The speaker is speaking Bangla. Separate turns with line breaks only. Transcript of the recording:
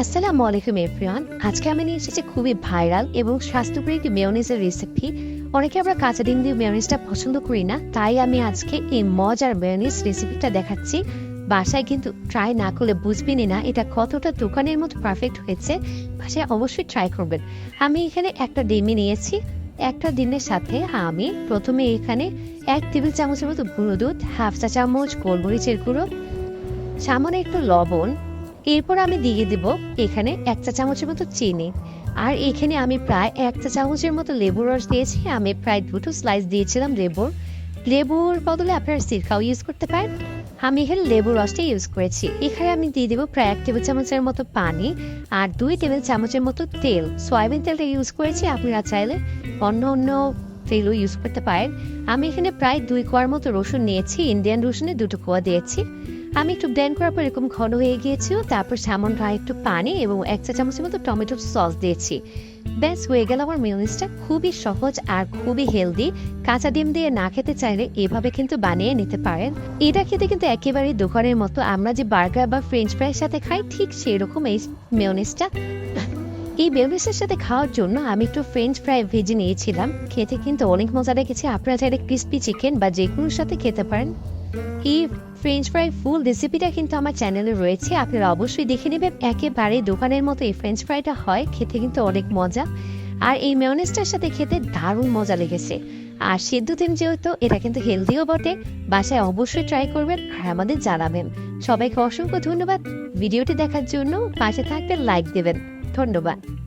আসসালামু আলাইকুম, এভরিওয়ান। আজকে আমি নিয়ে এসেছি খুবই ভাইরাল এবং স্বাস্থ্যকর একটি মেয়নিজের রেসিপি অনেকে আমরা কাঁচা ডিম দিয়ে মেয়নিজটা পছন্দ করি না, তাই আমি আজকে এই মজার মেয়নিজ রেসিপিটা দেখাচ্ছি। বাসায় কিন্তু ট্রাই না করলে বুঝবেনই না, এটা কতটা দোকানের মতো পারফেক্ট হয়েছে, বাসায় অবশ্যই ট্রাই করবেন। আমি এখানে একটা ডিমই নিয়েছি, একটা ডিমের সাথে আমি প্রথমে এখানে এক টেবিল চামচের মতো গুঁড়ো দুধ, হাফ চা চামচ গোলমরিচের গুঁড়ো, সামান্য একটু লবণ এরপর আমি দিয়ে দেব এখানে এক চা চামচের মতো চিনি। আর এখানে আমি প্রায় এক চা চামচের মতো লেবুর রস দিয়েছি। আমি প্রায় দুটো স্লাইস দিয়েছিলাম লেবুর। লেবুর বদলে আপনারা সিরকাও ইউজ করতে পারেন। আমি এখানে লেবুর রসটা ইউজ করেছি। এখানে আমি দিয়ে দেবো প্রায় এক টেবিল চামচের মতো পানি আর দুই টেবিল চামচের মতো তেল। সয়াবিন তেলটা ইউজ করেছি। আপনারা চাইলে অন্য অন্য তেলও ইউজ করতে পারেন। আমি এখানে প্রায় দুই কোয়ার মতো রসুন নিয়েছি। ইন্ডিয়ান রসুনে দুটো কোয়া দিয়েছি। আমি একটু ব্লেন্ড করার পর এরকম ঘন হয়ে গিয়েছিল তারপর আর একটু পানি এবং এক চা চামচের মতো টমেটো সস দিয়েছি। ব্যাস, হয়ে গেল আমার মিউনিসটা খুবই সহজ আর খুবই হেলদি কাঁচা ডিম দিয়ে না খেতে চাইলে এভাবে কিন্তু বানিয়ে নিতে পারেন। এটা খেতে কিন্তু একেবারেই দোকানের মতো। আমরা যে বার্গার বা ফ্রেঞ্চ ফ্রাইয়ের সাথে খাই, ঠিক সেরকম এই মিউনিসটা এই মেয়নিজের সাথে খাওয়ার জন্য আমি একটু ফ্রেঞ্চ ফ্রাই ভেজে নিয়েছিলাম। খেতে কিন্তু অনেক মজা লেগেছে। আপনারা চাইলে ক্রিস্পি চিকেন বা যে কোনোর সাথে খেতে পারেন। এই ফ্রেঞ্চ ফ্রাই ফুল রেসিপিটা কিন্তু আমার চ্যানেলে রয়েছে। আপনারা অবশ্যই দেখে নেবেন। একেবারে দোকানের মতো এই ফ্রেঞ্চ ফ্রাইটা হয়। খেতে কিন্তু অনেক মজা। আর এই মেয়নেজটার সাথে খেতে দারুণ মজা লেগেছে। আর সেদ্ধ তেম যেহেতু, এটা কিন্তু হেলদিও বটে। বাসায় অবশ্যই ট্রাই করবেন আর আমাদের জানাবেন। সবাইকে অসংখ্য ধন্যবাদ। ভিডিওটি দেখার জন্য পাশে থাকবেন লাইক দেবেন। ধন্যবাদ।